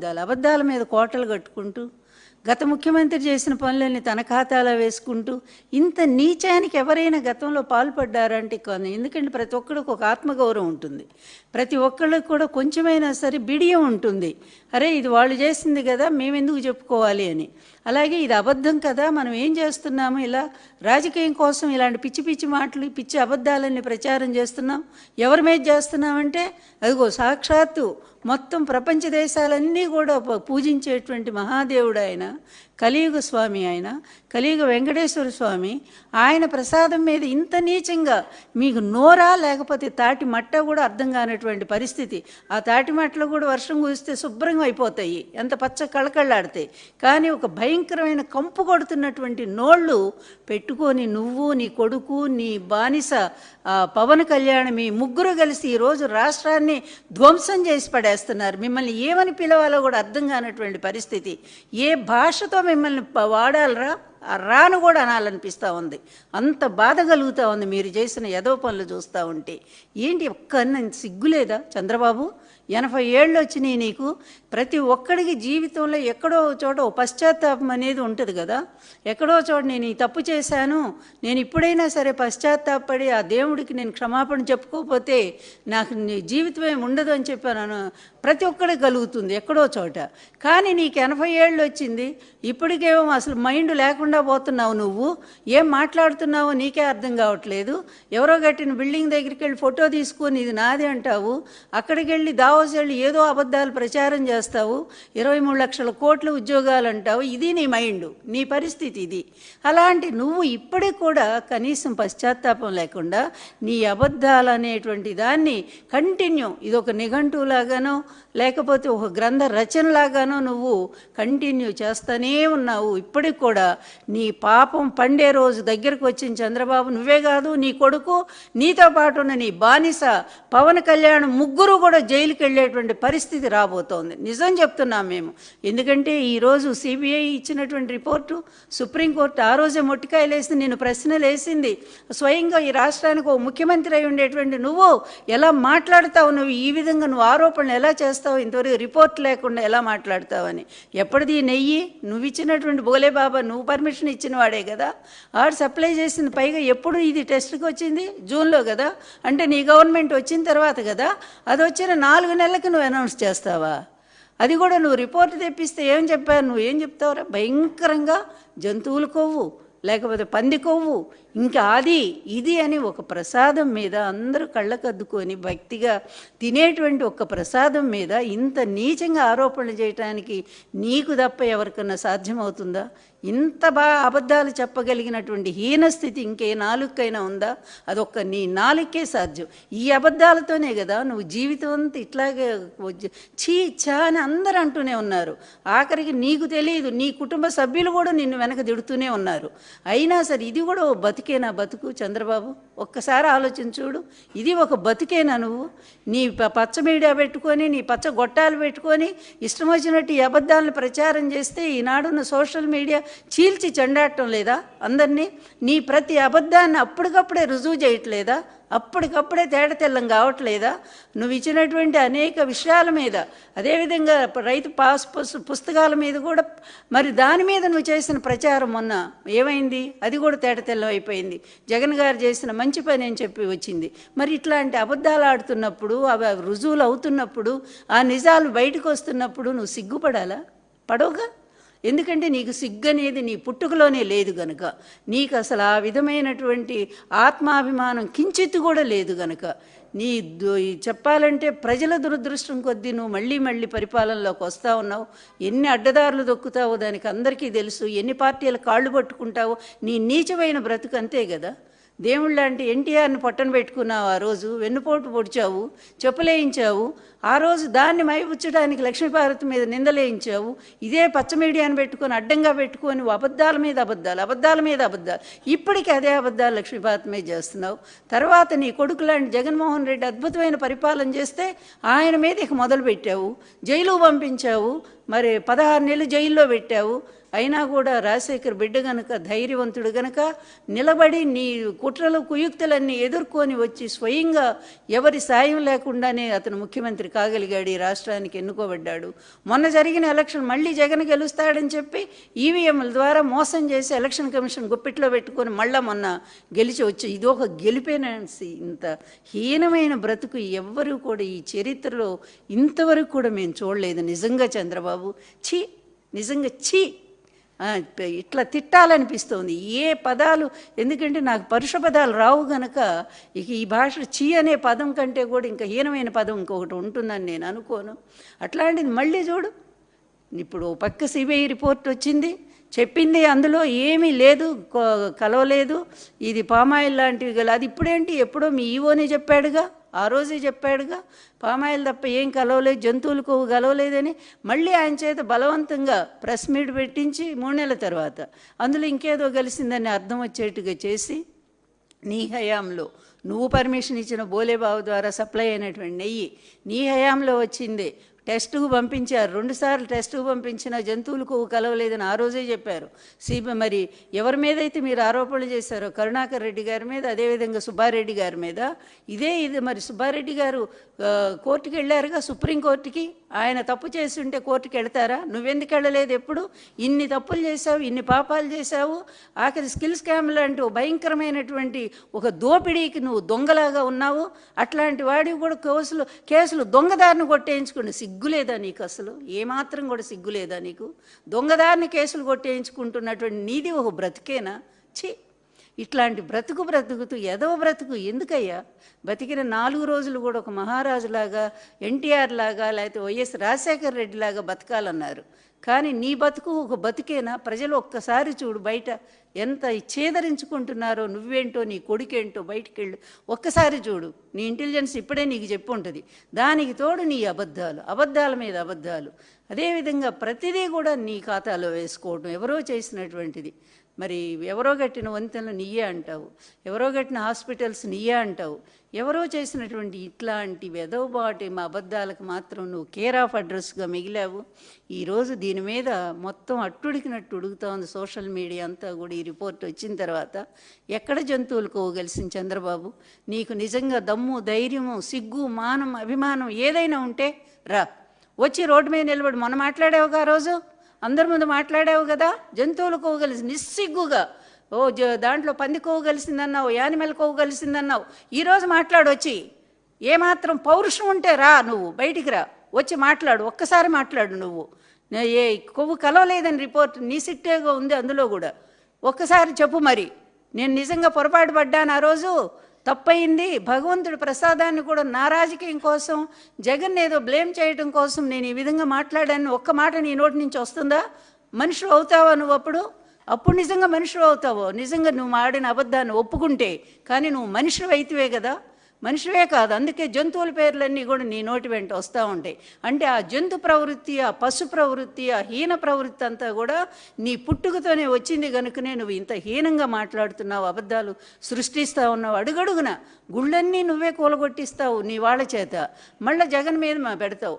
అబద్ధాలు అబద్ధాల మీద కోటలు కట్టుకుంటూ గత ముఖ్యమంత్రి చేసిన పనులన్నీ తన ఖాతాలో వేసుకుంటూ ఇంత నీచానికి ఎవరైనా గతంలో పాల్పడ్డారంటే కొన్ని ఎందుకంటే ప్రతి ఒక్కరికి ఒక ఆత్మగౌరవం ఉంటుంది. ప్రతి ఒక్కళ్ళకి కూడా కొంచెమైనా సరే బిడియం ఉంటుంది. అరే ఇది వాళ్ళు చేసింది కదా మేము ఎందుకు చెప్పుకోవాలి అని. అలాగే ఇది అబద్ధం కదా మనం ఏం చేస్తున్నాము ఇలా? రాజకీయం కోసం ఇలాంటి పిచ్చి పిచ్చి మాటలు పిచ్చి అబద్ధాలన్నీ ప్రచారం చేస్తున్నాం. ఎవరి మీద చేస్తున్నామంటే? అదిగో సాక్షాత్తు మొత్తం ప్రపంచ దేశాలన్నీ కూడా పూజించేటువంటి మహాదేవుడు ఆయన కలియుగ స్వామి ఆయన కలియుగ వెంకటేశ్వర స్వామి ఆయన ప్రసాదం మీద ఇంత నీచంగా మీకు నోరా లేకపోతే తాటి మట్ట కూడా అర్థం కానటువంటి పరిస్థితి. ఆ తాటి మట్టలు కూడా వర్షం కురిస్తే శుభ్రంగా అయిపోతాయి. ఎంత పచ్చ కళకళ్ళాడతాయి కానీ ఒక భయంకరమైన కంపు కొడుతున్నటువంటి నోళ్ళు పెట్టుకొని నువ్వు నీ కొడుకు నీ బానిస పవన్ కళ్యాణ్ మీ ముగ్గురు కలిసి ఈరోజు రాష్ట్రాన్ని ధ్వంసం చేసి పడేస్తున్నారు. మిమ్మల్ని ఏమని పిలవాలో కూడా అర్థం కానటువంటి పరిస్థితి. ఏ భాషతో మిమ్మల్ని వాడాలరా? రాను కూడా అనాలనిపిస్తూ ఉంది. అంత బాధ కలుగుతూ ఉంది. మీరు చేసిన యదో పనులు చూస్తూ ఉంటే. ఏంటి ఒక్క సిగ్గులేదా చంద్రబాబు? ఎనభై ఏళ్ళు వచ్చినాయి నీకు. ప్రతి ఒక్కడికి జీవితంలో ఎక్కడో చోట పశ్చాత్తాపం అనేది ఉంటుంది కదా. ఎక్కడో చోట నేను ఈ తప్పు చేశాను నేను ఇప్పుడైనా సరే పశ్చాత్తాపడి ఆ దేవుడికి నేను క్షమాపణ చెప్పుకోకపోతే నాకు నీ జీవితం ఏమి ఉండదు అని చెప్పాను ప్రతి ఒక్కడికి కలుగుతుంది ఎక్కడో చోట. కానీ నీకు ఎనభై ఏళ్ళు వచ్చింది ఇప్పటికేమో అసలు మైండ్ లేకుండా పోతున్నావు నువ్వు. ఏం మాట్లాడుతున్నావో నీకే అర్థం కావట్లేదు. ఎవరో కట్టిన బిల్డింగ్ దగ్గరికి వెళ్ళి ఫోటో తీసుకొని ఇది నాది అంటావు. అక్కడికి వెళ్ళి దావోస్ వెళ్ళి ఏదో అబద్ధాలు ప్రచారం చేస్తావు ఇరవై మూడు లక్షల కోట్ల ఉద్యోగాలు అంటావు ఇది నీ మైండ్ నీ పరిస్థితి ఇది. అలాంటి నువ్వు ఇప్పటికి కూడా కనీసం పశ్చాత్తాపం లేకుండా నీ అబద్ధాలు అనేటువంటి దాన్ని కంటిన్యూ ఇది ఒక నిఘంటువులాగానో లేకపోతే ఒక గ్రంథ రచనలాగానో నువ్వు కంటిన్యూ చేస్తూనే ఉన్నావు. ఇప్పటికి కూడా నీ పాపం పండే రోజు దగ్గరకు వచ్చిన చంద్రబాబు నువ్వే కాదు నీ కొడుకు నీతో పాటు ఉన్న నీ బానిస పవన్ కళ్యాణ్ ముగ్గురు కూడా జైలుకి వెళ్ళేటువంటి పరిస్థితి రాబోతోంది. నిజం చెప్తున్నాం మేము. ఎందుకంటే ఈరోజు సిబిఐ ఇచ్చినటువంటి రిపోర్టు సుప్రీంకోర్టు ఆ రోజే మొట్టికాయలేసి నేను ప్రశ్నలు వేసింది స్వయంగా ఈ రాష్ట్రానికి ఓ ముఖ్యమంత్రి అయి ఉండేటువంటి నువ్వు ఎలా మాట్లాడతావు? నువ్వు ఈ విధంగా నువ్వు ఆరోపణలు ఎలా చేస్తావు? ఇంతవరకు రిపోర్ట్ లేకుండా ఎలా మాట్లాడతావని. ఎప్పటిది నెయ్యి? నువ్వు ఇచ్చినటువంటి బోలే బాబా నువ్వు పర్మిషన్ ఇచ్చిన వాడే కదా. ఆడు సప్లై చేసింది పైగా ఎప్పుడు ఇది టెస్ట్కి వచ్చింది? జూన్లో కదా. అంటే నీ గవర్నమెంట్ వచ్చిన తర్వాత కదా. అది వచ్చిన నాలుగు నెలలకు నువ్వు అనౌన్స్ చేస్తావా? అది కూడా నువ్వు రిపోర్ట్ తెప్పిస్తే ఏం చెప్పావు నువ్వు ఏం చెప్తావురా? భయంకరంగా జంతువుల కొవ్వు లేకపోతే పంది కొవ్వు ఇంకా అది ఇది అని ఒక ప్రసాదం మీద అందరూ కళ్ళకద్దుకొని భక్తిగా తినేటువంటి ఒక ప్రసాదం మీద ఇంత నీచంగా ఆరోపణలు చేయటానికి నీకు తప్ప ఎవరికన్నా సాధ్యమవుతుందా? ఇంత బాగా అబద్ధాలు చెప్పగలిగినటువంటి హీనస్థితి ఇంకే నాలుకైనా ఉందా? అదొక్క నీ నాలుకే సాధ్యం. ఈ అబద్ధాలతోనే కదా నువ్వు జీవితం అంతా ఇట్లాగే చీ చా అని అందరూ అంటూనే ఉన్నారు. ఆఖరికి నీకు తెలియదు నీ కుటుంబ సభ్యులు కూడా నిన్ను వెనక తిడుతూనే ఉన్నారు. అయినా సరే ఇది కూడా ఓ బతికేనా బతుకు చంద్రబాబు? ఒక్కసారి ఆలోచించుడు ఇది ఒక బతికేనా నువ్వు? నీ ప- పచ్చ మీడియా పెట్టుకొని నీ పచ్చ గొట్టాలు పెట్టుకొని ఇష్టం వచ్చినట్టు ఈ అబద్ధాలను ప్రచారం చేస్తే ఈనాడున్న సోషల్ మీడియా చీల్చి చెండాడటం లేదా? అందరినీ నీ ప్రతి అబద్ధాన్ని అప్పటికప్పుడే రుజువు చేయట్లేదా? అప్పటికప్పుడే తేడ తెల్లం కావట్లేదా? నువ్వు ఇచ్చినటువంటి అనేక విషయాల మీద అదేవిధంగా రైతు పాస్ పుస్- పుస్తకాల మీద కూడా మరి దాని మీద నువ్వు చేసిన ప్రచారం మొన్న ఏమైంది? అది కూడా తేటతెల్లం అయిపోయింది. జగన్ గారు చేసిన మంచి పని అని చెప్పి వచ్చింది. మరి ఇట్లాంటి అబద్ధాలు ఆడుతున్నప్పుడు అవి అవి రుజువులు అవుతున్నప్పుడు ఆ నిజాలు బయటకు వస్తున్నప్పుడు నువ్వు సిగ్గుపడాలా? పడవుగా? ఎందుకంటే నీకు సిగ్గు అనేది నీ పుట్టుకలోనే లేదు గనుక. నీకు అసలు ఆ విధమైనటువంటి ఆత్మాభిమానం కించిత్తు కూడా లేదు గనుక. నీ దు- చెప్పాలంటే ప్రజల దురదృష్టం కొద్దీ నువ్వు మళ్ళీ మళ్ళీ పరిపాలనలోకి వస్తూ ఉన్నావు. ఎన్ని అడ్డదారులు దొక్కుతావో దానికి అందరికీ తెలుసు. ఎన్ని పార్టీల కాళ్ళు పట్టుకుంటావో నీ నీచమైన బ్రతుకు అంతే కదా దేవుళ్ళ లాంటి ఎన్టీఆర్ని పట్టణ పెట్టుకున్నావు ఆ రోజు వెన్నుపోటు పొడిచావు చెప్పులేయించావు ఆ రోజు దాన్ని మైపుచ్చడానికి లక్ష్మీపార్వతి మీద నిందలేయించావు ఇదే పచ్చ మీడియాని పెట్టుకొని అడ్డంగా పెట్టుకొని అబద్ధాల మీద అబద్ధాలు అబద్ధాల మీద అబద్ధాలు. ఇప్పటికీ అదే అబద్ధాలు లక్ష్మీపార్వతి మీద చేస్తున్నావు. తర్వాత నీ కొడుకు లాంటి జగన్మోహన్ రెడ్డి అద్భుతమైన పరిపాలన చేస్తే ఆయన మీద ఇక మొదలు పెట్టావు జైలు పంపించావు. మరి పదహారు నెలలు జైల్లో పెట్టావు. అయినా కూడా రాజశేఖర్ బిడ్డ గనక ధైర్యవంతుడు గనక నిలబడి నీ కుట్రలు కుయుక్తులన్నీ ఎదుర్కొని వచ్చి స్వయంగా ఎవరి సాయం లేకుండానే అతను ముఖ్యమంత్రి కాగలిగాడు ఈ రాష్ట్రానికి ఎన్నుకోబడ్డాడు. మొన్న జరిగిన ఎలక్షన్ మళ్ళీ జగన్ గెలుస్తాడని చెప్పి ఈవీఎంల ద్వారా మోసం చేసి ఎలక్షన్ కమిషన్ గుప్పిట్లో పెట్టుకొని మళ్ళా మొన్న గెలిచి వచ్చి ఇది ఒక గెలిపేనాన్సి ఇంత హీనమైన బ్రతుకు ఎవ్వరూ కూడా ఈ చరిత్రలో ఇంతవరకు కూడా మేము చూడలేదు. నిజంగా చంద్రబాబు ఛీ నిజంగా ఛీ. ఇట్లా తిట్టాలనిపిస్తోంది. ఏ పదాలు ఎందుకంటే నాకు పరుష పదాలు రావు గనక ఇక ఈ భాష చీ అనే పదం కంటే కూడా ఇంకా హీనమైన పదం ఇంకొకటి ఉంటుందని నేను అనుకోను. అట్లాంటిది మళ్ళీ చూడు. ఇప్పుడు ఓ పక్క సిబిఐ రిపోర్ట్ వచ్చింది. చెప్పింది అందులో ఏమీ లేదు కలవలేదు. ఇది పామాయిల్ లాంటివి గల అది ఇప్పుడేంటి? ఎప్పుడో మీ ఈవోనే చెప్పాడుగా. ఆ రోజే చెప్పాడుగా పామాయిల్ తప్ప ఏం కలవలేదు జంతువులకు కలవలేదని మళ్ళీ ఆయన చేత బలవంతంగా ప్రెస్ మీట్ పెట్టించి మూడు నెలల తర్వాత అందులో ఇంకేదో కలిసిందని అర్థం వచ్చేట్టుగా చేసి నీ హయాంలో నువ్వు పర్మిషన్ ఇచ్చిన బోలేబాబు ద్వారా సప్లై అయినటువంటి నెయ్యి నీ హయాంలో వచ్చిందే టెస్టుకు పంపించారు. రెండుసార్లు టెస్టుకు పంపించిన జంతువులకు కలవలేదని ఆ రోజే చెప్పారు. సిబి మరి ఎవరి మీద అయితే మీరు ఆరోపణలు చేశారో కరుణాకర్ రెడ్డి గారి మీద అదేవిధంగా సుబ్బారెడ్డి గారి మీద ఇదే ఇది మరి సుబ్బారెడ్డి గారు కోర్టుకి వెళ్ళారుగా సుప్రీంకోర్టుకి ఆయన తప్పు చేసి ఉంటే కోర్టుకి వెళ్తారా? నువ్వెందుకు వెళ్ళలేదు ఎప్పుడు? ఇన్ని తప్పులు చేశావు ఇన్ని పాపాలు చేశావు. ఆఖరి స్కిల్ స్కామ్ లాంటి భయంకరమైనటువంటి ఒక దోపిడీకి నువ్వు దొంగలాగా ఉన్నావు. అట్లాంటి వాడివి కూడా కేసులు కేసులు దొంగదారిని సిగ్గు సిగ్గులేదా నీకు అసలు? ఏమాత్రం కూడా సిగ్గులేదా నీకు? దొంగదారిని కేసులు కొట్టేయించుకుంటున్నటువంటి నీది ఒక బ్రతికేనా? ఛీ! ఇట్లాంటి బ్రతుకు బ్రతుకుతూ ఎదవ బ్రతుకు. ఎందుకయ్యా? బతికిన నాలుగు రోజులు కూడా ఒక మహారాజులాగా ఎన్టీఆర్ లాగా లేకపోతే వైఎస్ రాజశేఖర రెడ్డి లాగా బతకాలన్నారు. కానీ నీ బతుకు ఒక బతుకేనా? ప్రజలు ఒక్కసారి చూడు బయట ఎంత ఛేదరించుకుంటున్నారో నువ్వేంటో నీ కొడుకేంటో బయటికి వెళ్ళు ఒక్కసారి చూడు. నీ ఇంటెలిజెన్స్ ఇప్పుడే నీకు చెప్పు ఉంటుంది. దానికి తోడు నీ అబద్ధాలు. అబద్ధాల మీద అబద్ధాలు. అదేవిధంగా ప్రతిదీ కూడా నీ ఖాతాలో వేసుకోవడం ఎవరో చేసినటువంటిది. మరి ఎవరో కట్టిన వంతెనలు నీయే అంటావు ఎవరో కట్టిన హాస్పిటల్స్ నీయే అంటావు ఎవరో చేసినటువంటి ఇట్లాంటి వెదవబాటి మా అబద్ధాలకు మాత్రం నువ్వు కేర్ ఆఫ్ అడ్రస్గా మిగిలావు. ఈరోజు దీని మీద మొత్తం అట్టుడికినట్టు ఉడుగుతా ఉంది సోషల్ మీడియా అంతా కూడా ఈ రిపోర్ట్ వచ్చిన తర్వాత. ఎక్కడ జంతువులు కోగలిసిన చంద్రబాబు? నీకు నిజంగా దమ్ము ధైర్యము సిగ్గు మానం అభిమానం ఏదైనా ఉంటే రా. వచ్చి రోడ్డు మీద నిలబడి మొన్న మాట్లాడావుగా ఆ రోజు? అందరి ముందు మాట్లాడావు కదా? జంతువులు కోగలిసి నిస్సిగ్గుగా ఓ దాంట్లో పంది కోవు కలిసిందన్నావు యానిమల్ కోవు కలిసిందన్నావు. ఈరోజు మాట్లాడొచ్చి ఏమాత్రం పౌరుషం ఉంటే రా నువ్వు బయటికి రా. వచ్చి మాట్లాడు ఒక్కసారి మాట్లాడు నువ్వు. ఏ కొవ్వు కలవలేదని రిపోర్ట్ నీ సిట్టేగా ఉంది అందులో కూడా. ఒక్కసారి చెప్పు మరి. నేను నిజంగా పొరపాటు పడ్డాను ఆ రోజు? తప్పయింది. భగవంతుడి ప్రసాదాన్ని కూడా నా రాజకీయం కోసం జగన్ ఏదో బ్లేమ్ చేయడం కోసం నేను ఈ విధంగా మాట్లాడాను. ఒక్క మాట నీ నోటి నుంచి వస్తుందా? మనుషులు అవుతావా నువ్వు అప్పుడు? అప్పుడు నిజంగా మనుషులు అవుతావో? నిజంగా నువ్వు ఆడిన అబద్ధాన్ని ఒప్పుకుంటే కానీ నువ్వు మనుషులు అయితేవే కదా? మనిషివే కాదు. అందుకే జంతువుల పేర్లన్నీ కూడా నీ నోటి వెంట వస్తూ ఉంటాయి. అంటే ఆ జంతు ప్రవృత్తి ఆ పశు ప్రవృత్తి ఆ హీన ప్రవృత్తి అంతా కూడా నీ పుట్టుకతోనే వచ్చింది కనుకనే నువ్వు ఇంత హీనంగా మాట్లాడుతున్నావు అబద్ధాలు సృష్టిస్తూ ఉన్నావు. అడుగడుగున గుళ్ళన్నీ నువ్వే కూలగొట్టిస్తావు నీ వాళ్ళ చేత. మళ్ళీ జగన్ మీద మా పెడతావు.